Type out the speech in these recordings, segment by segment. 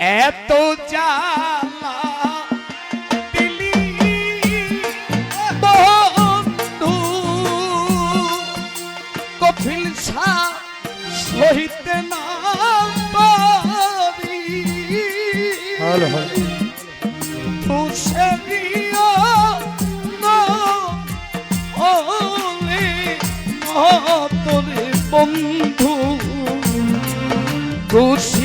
এত জালা দিলি বন্ধু কফিল শাহ সহিতে না পারি হ্যালো হ্যালো বন্ধু। খুশি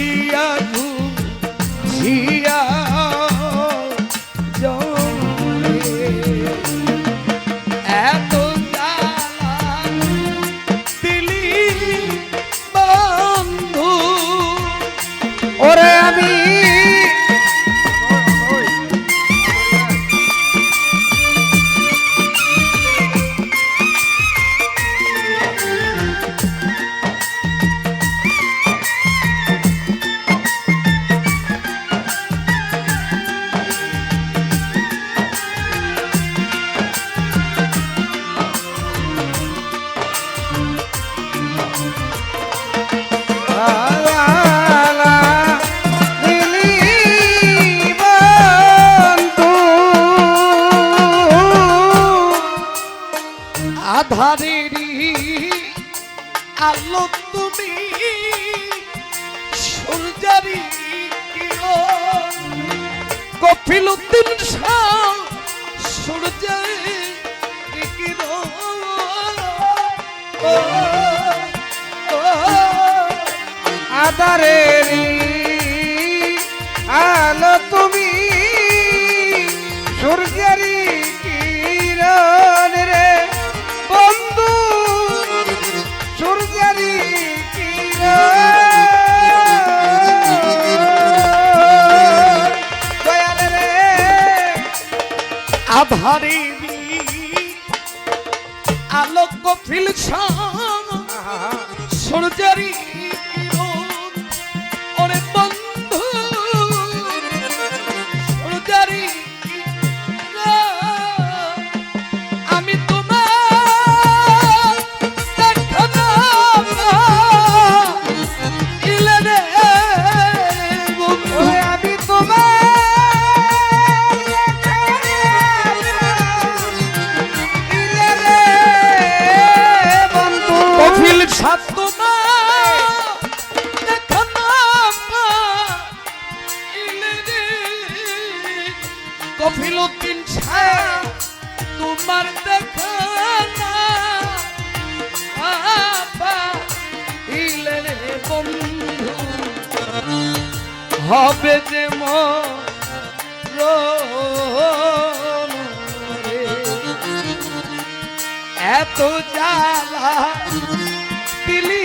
Oh. Jerry কফিল উদ্দিন তোমার দেখা বন্ধু হবে যে রে। এত জ্বালা দিলি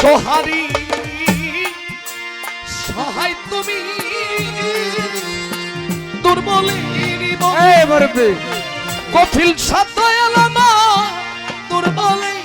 সোহারি সহায় তুমি। দুর্বলে মরবে কঠিল সাত দুর্বলের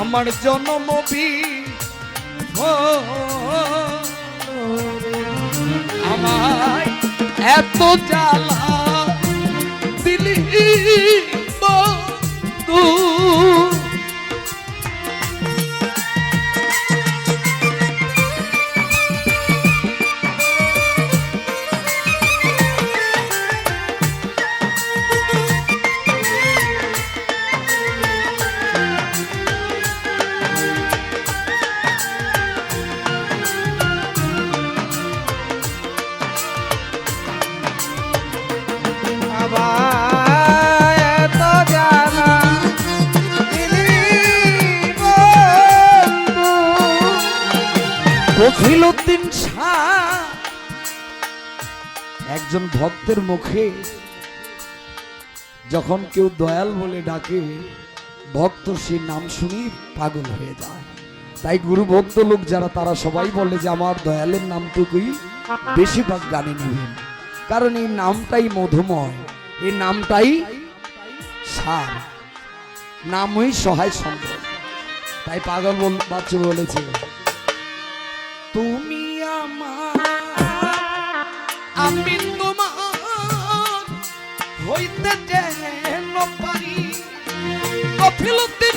আমার জন্মবি আমায় এত জ্বালা দিলি বন্ধু। কফিল উদ্দিন শাহ একজন ভক্তের মুখে যখন কেউ দয়াল বলে ডাকে, ভক্ত সে নাম শুনি পাগল হয়ে যায়। তাই গুরু ভক্ত লোক যারা, তারা সবাই বলে যে, আমার দয়ালের নামটুকুই বেশিরভাগ গানে নেবেন। কারণ এই নামটাই মধুময়, এই নামটাই সার। নামই সহায় সম্ভব। তাই পাগল বাচ্চু বলেছে তুমি আমি তোমার হইতে যেন পারি। কফিল উদ্দিন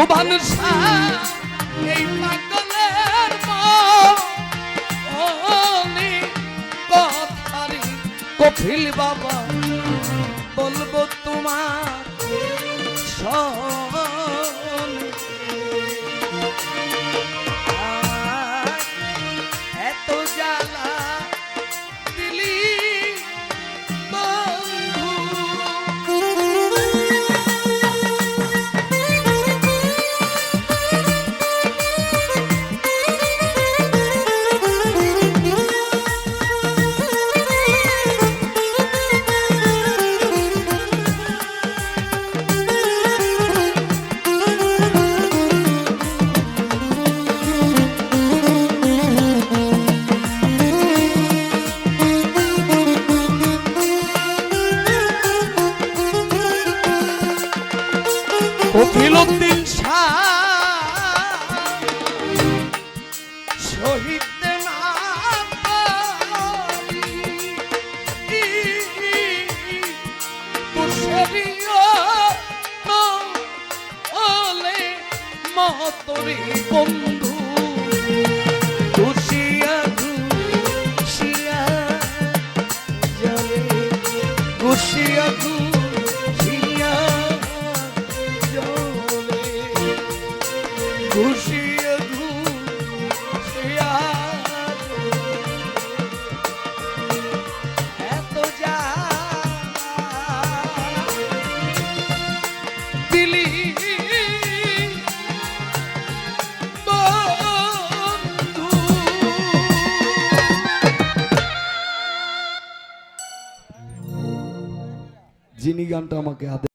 সোভান এই পাগলের মনে। কথারি কফিল বাবা বলব তোমার গানটা আমাকে হাতে